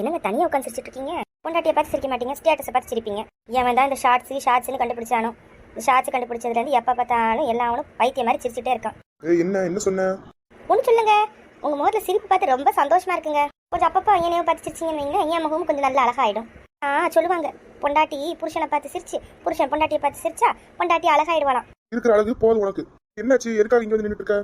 என்னங்க தனியாக உட்காந்து சிரிச்சிட்டு இருக்கீங்க? பொண்டாட்டியை பார்த்து சிரிக்க மாட்டீங்க ஸ்டேட்டஸை பார்த்து சிரிப்பீங்க. ஏன் தான் இந்த ஷார்ட்ஸ் ஷார்ட்ஸ்னு கண்டுபிடிச்சானோ? இந்த ஷார்ட்ஸ் கண்டுபிடிச்சதுலேருந்து எப்போ பார்த்தாலும் எல்லாவனும் பைத்திய மாதிரி சிரிச்சிட்டே இருக்கான். என்ன என்ன சொன்ன? ஒன்று சொல்லுங்க. உங்க முகத்துல சிரிப்பு பார்த்து ரொம்ப சந்தோஷமா இருக்குங்க. கொஞ்சம் அப்பப்போ என்னையோ பார்த்து சிரிச்சிங்கன்னு வைங்களேன் என் முகமும் கொஞ்சம் நல்லா அழகாயிடும். ஆ சொல்லுவாங்க. பொண்டாட்டி புருஷனை பார்த்து சிரிச்சு புருஷன் பொண்டாட்டியை பார்த்து சிரிச்சா பொண்டாட்டி அழகாயிடுவாளாம். இருக்கிற அழகு போதும் உனக்கு. என்னாச்சு? எதுக்காக இங்க வந்து நின்னுட்டு இருக்க?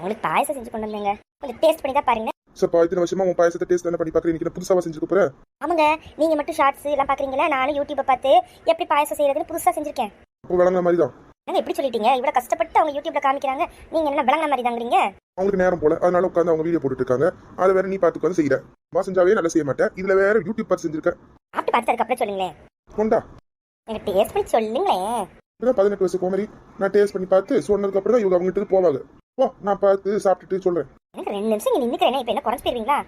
உங்களுக்கு பாயசம் செஞ்சு கொண்டு வந்தீங்க. கொஞ்சம் டேஸ்ட் பண்ணி தான் பாருங்க. சப்பா இத்தனை வருஷமா உன் பாயசத்தை டேஸ்ட் தானே பண்ணி பாக்குறேன் இன்னைக்கு புதுசாவா செஞ்சுக்க போற? ஆமாங்க நீங்க மட்டும் ஷார்ட்ஸ் எல்லாம் பாக்குறீங்களா? நானும் யூடியூப்பை பார்த்து எப்படி பாயசம் செய்யறதுன்னு புதுசா செஞ்சிருக்கேன். அப்போ விளங்குற மாதிரி தான். என்னங்க எப்படி சொல்லிட்டீங்க? இவ்வளவு கஷ்டப்பட்டு அவங்க யூடியூப்ல காமிக்கிறாங்க. நீங்க என்ன விளங்குன மாதிரி தாங்கிறீங்க அவங்களுக்கு நேரம் போல. அதனால உட்காந்து அவங்க வீடியோ போட்டுட்டு இருக்காங்க. அதை வேற நீ பார்த்து உட்காந்து செய்யற வா செஞ்சாவே நல்லா செய்ய மாட்டேன். இதுல வேற யூடியூப் பார்த்து செஞ்சிருக்க. சாப்பிட்டு பார்த்து அதுக்கப்புறம் சொல்லுங்களேன். கொண்டா? எனக்கு டேஸ்ட் பண்ணி சொல்லுங்களேன். இப்பதான் பதினெட்டு வருஷம் கோமரி நான் டேஸ்ட் பண்ணி பார்த்து சொன்னதுக்கு அப்புறம் தான் இவங்க அவங்ககிட்ட போவாங்க. போ நான் பார்த்து சாப்பிட்டுட்டு சொல்றேன். எனக்கு ரெண்டு நிமிஷம் இங்க நின்னுக்கிறேன் இப்போ என்ன குறைஞ்சு போயிருவீங்களா?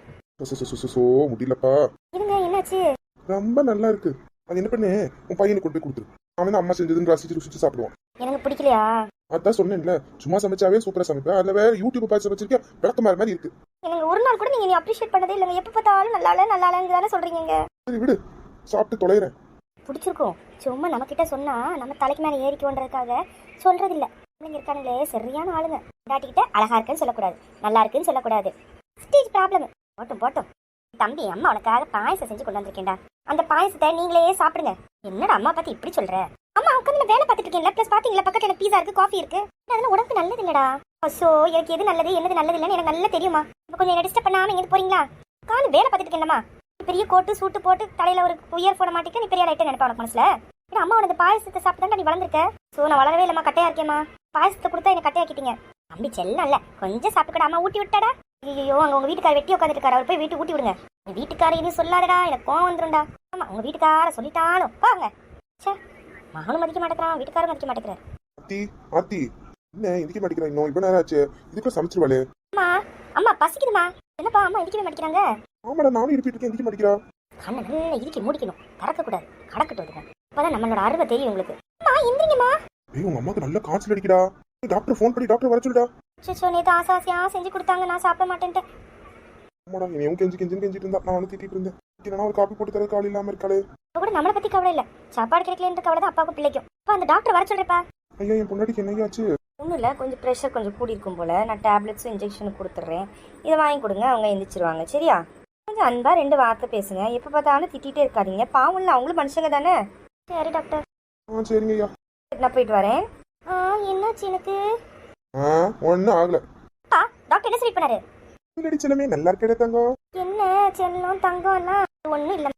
சோ, முடியலப்பா. இருங்க என்னாச்சு? ரொம்ப நல்லா இருக்கு. அது என்ன பண்ணு? உன் பையனுக்கு கொண்டு போய் கொடுத்துரு. அவன் அம்மா செஞ்சதுன்னு ரசிச்சு ருசிச்சு சாப்பிடுவான். எனக்கு பிடிக்கலையா? அதான் சொன்னேன்ல சும்மா சமைச்சாவே சூப்பரா சமைப்பேன் அதுல வேற யூடியூப் பார்த்து சமைச்சிருக்கேன் விளக்கமாறு மாதிரி இருக்கு. எனக்கு ஒரு நாள் கூட நீங்க நீ அப்ரிஷியேட் பண்ணதே இல்லைங்க. எப்ப பார்த்தாலும் நல்லா இல்ல நல்லா இல்லைன்னு தானே சொல்றீங்க சரி விடு. சாப்பிட்டு தொலைகிறேன் பிடிச்சிருக்கும். சும்மா நம்ம கிட்ட சொன்னா நம்ம தலைக்கு மேல ஏறிக்கோன்றதுக்காக சொல்றது இல்ல பிள்ளைங்க இருக்காங்களே சரியான ஆளுங்க. டாட்டிக்கிட்ட அழகா இருக்குன்னு சொல்லக்கூடாது. நல்லா இருக்குன்னு சொல்லக்கூடாது. ஸ்டேஜ் ப்ராப்ளம் போட்டும் போட்டும். தம்பி அம்மா உனக்காக பாயசம் செஞ்சு கொண்டு வந்திருக்கேன்டா. அந்த பாயசத்தை நீங்களே சாப்பிடுங்க. என்னடா அம்மா பார்த்து இப்படி சொல்ற? அம்மா உட்காந்து வேலை பார்த்துட்டு இருக்கேன்ல. ப்ளஸ் பாத்தீங்களா பக்கத்துல எனக்கு பீஸா இருக்கு காஃபி இருக்கு. அதெல்லாம் உடம்புக்கு நல்லது இல்லடா? சோ எனக்கு எது நல்லது என்னது நல்லது இல்லைன்னு எனக்கு நல்லா தெரியுமா? இப்போ கொஞ்சம் என்ன டிஸ்டர்ப் பண்ணாம எங்க போறீங்களா? காலு வேலை பார்த்துட்டு இருக்கேன்லம்மா. பெரிய கோட்டு சூட்டு போட்டு தலையில ஒரு உயர் போட மாட்டேங்க நீ பெரிய லைட்டை நினைப்பா உனக்கு மனசுல? ஏன்னா அம்மா உனக்கு பாயசத்தை சாப்பிட்டு நீ வளர்ந்துருக்க? சோ நான் வளரவே இல்லம்மா கட்டையா இருக்கேம்மா. பாயசத்தை கொடுத்தா என்ன கட்டையாக்கிட்டீங்க தம்பி செல்லம் இல்ல. கொஞ்சம் சாப்பிட்டுக்கடா. அம்மா ஊட்டி விட்டாடா. ஐயோ அங்க உங்க வீட்டுக்கார வெட்டி உட்காந்துட்டு இருக்காரு அவர் போய் வீட்டு ஊட்டி விடுங்க. உங்க வீட்டுக்கார எதுவும் சொல்லாதடா. எனக்கு கோவம் வந்துரும்டா. ஆமா உங்க வீட்டுக்கார சொல்லிட்டாலும் வாங்க ச்சே மகனும் மதிக்க மாட்டேங்கிறான். வீட்டுக்காரும் மதிக்க மாட்டேங்கிறார். ஆத்தி ஆத்தி. என்ன இந்திக்க மாட்டேங்கிறேன் இன்னும்? இவ்வளவு நேரம் ஆச்சு. இதுக்குள்ள சமைச்சிருவாளே. அம்மா அம்மா பசிக்குதுமா? என்னப்பா அம்மா இடிக்கவே மாட்டேங்கிறாங்க ஆமாடா நானும் இருப்பிட்டு இருக்கேன். மாட்டேங்கிறா கண்ணை நல்லா இறுக்கி மூடிக்கணும். திறக்கக்கூடாது கடக்கட்டும் அதுங்க அப்பதான் நம்மளோட அருமை தெரியும் உங்களுக்கு. அம்மா எந்திரிங்கம்மா. ஏய் உங்க அம்மாக்கு நல்ல காய்ச்சல் அடிக்கிறா நீ டாக்டர் ஃபோன் பண்ணி டாக்டர் வர சொல்லுடா. சிச்சோ நேத்து ஆசாசியா செஞ்சு கொடுத்தாங்க நான் சாப்பிட மாட்டேன்ட்டு. ஆமாடா இவன் கெஞ்சி கெஞ்சின்னு கெஞ்சிட்டு இருந்தா. நான் வந்து திட்டிட்டு இருந்தேன். இல்லைனா ஒரு காப்பி போட்டு தர கால் இல்லாம இருக்காளே. கூட நம்மளை பத்தி கவலை இல்ல. சாப்பாடு கிடைக்கலன்ற கவலை தான் அப்பாவுக்கும் பிள்ளைக்கும். அப்பா அந்த டாக்டர் வர சொல்றேப்பா. ஐயா என் பொண்டாட்டிக்கு என்னையாச்சு ஒன்றும் இல்லை கொஞ்சம் ப்ரெஷர் கொஞ்சம் கூடி இருக்கும் போல். நான் டேப்லெட்ஸும் இன்ஜெக்ஷனும் கொடுத்துட்றேன். இதை வாங்கி கொடுங்க அவங்க எந்திரிச்சிருவாங்க. சரியா? கொஞ்சம் அன்பா ரெண்டு வார்த்தை பேசுங்க. எப்போ பார்த்தாலும் திட்டிகிட்டே இருக்காதீங்க. பாவம் இல்லை அவங்களும் மனுஷங்க தானே? சரி டாக்டர் ஆ சரிங்க ஐயா. நான் போயிட்டு வரேன். ஆ என்னாச்சு எனக்கு? ஆ ஒன்றும் ஆகல. டாக்டர் என்ன சரி பண்ணாரு முன்னாடி சிலமே நல்லா இருக்கே தங்கம் என்ன செல்லம் தங்கம் எல்லாம்? ஒண்ணும் இல்ல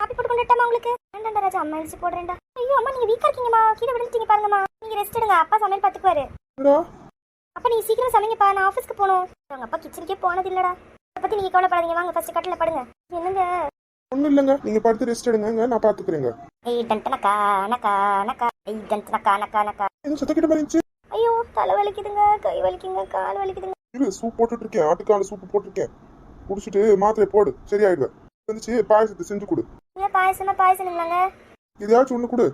காப்பி போட்டு கொண்டுட்டாமா உங்களுக்கு? வேண்டாண்டா ராஜா அம்மா எழுச்சி போடுறேன்டா. ஐயோ அம்மா நீங்க வீக்கா இருக்கீங்கம்மா. கீழே விழுந்துட்டீங்க பாருங்கம்மா. நீங்க ரெஸ்ட் எடுங்க. அப்பா சமையல் பாத்துக்குவாரு. என்னடா? அப்ப நீங்க சீக்கிரம் சமைங்கப்பா. நான் ஆபீஸ்க்கு போகணும். உங்க அப்பா கிச்சனுக்கே போனது இல்லடா அதை பத்தி நீங்க கவலைப்படாதீங்க. வாங்க ஃபர்ஸ்ட் கட்டில படுங்க. என்னங்க? ஒன்றும் இல்லைங்க. நீங்க படுத்து ரெஸ்ட் எடுங்க. நான் பாத்துக்கிறேங்க. ஏய் டன்டனக்கா நக்கா நக்கா ஏய் டன்டனக்கா நக்கா நக்கா ஏதோ சத்தக்கிட்ட மாதிரி இருந்துச்சு ஐயோ தலை வலிக்குதுங்க கை வலிக்குங்க கால் வலிக்குதுங்க. இரு சூப் போட்டுட்டு இருக்கேன் ஆட்டுக்கால சூப் போட்டிருக்கேன் குடிச்சிட்டு மாத்திரை போடு சரியாயிடுவேன். வந்துச்சு பாயசத்தை செஞ்சு கொடு. ஏன் பாயசம்னா பாயசம் இல்லைங்க? எதையாச்சும் ஒன்று கொடு.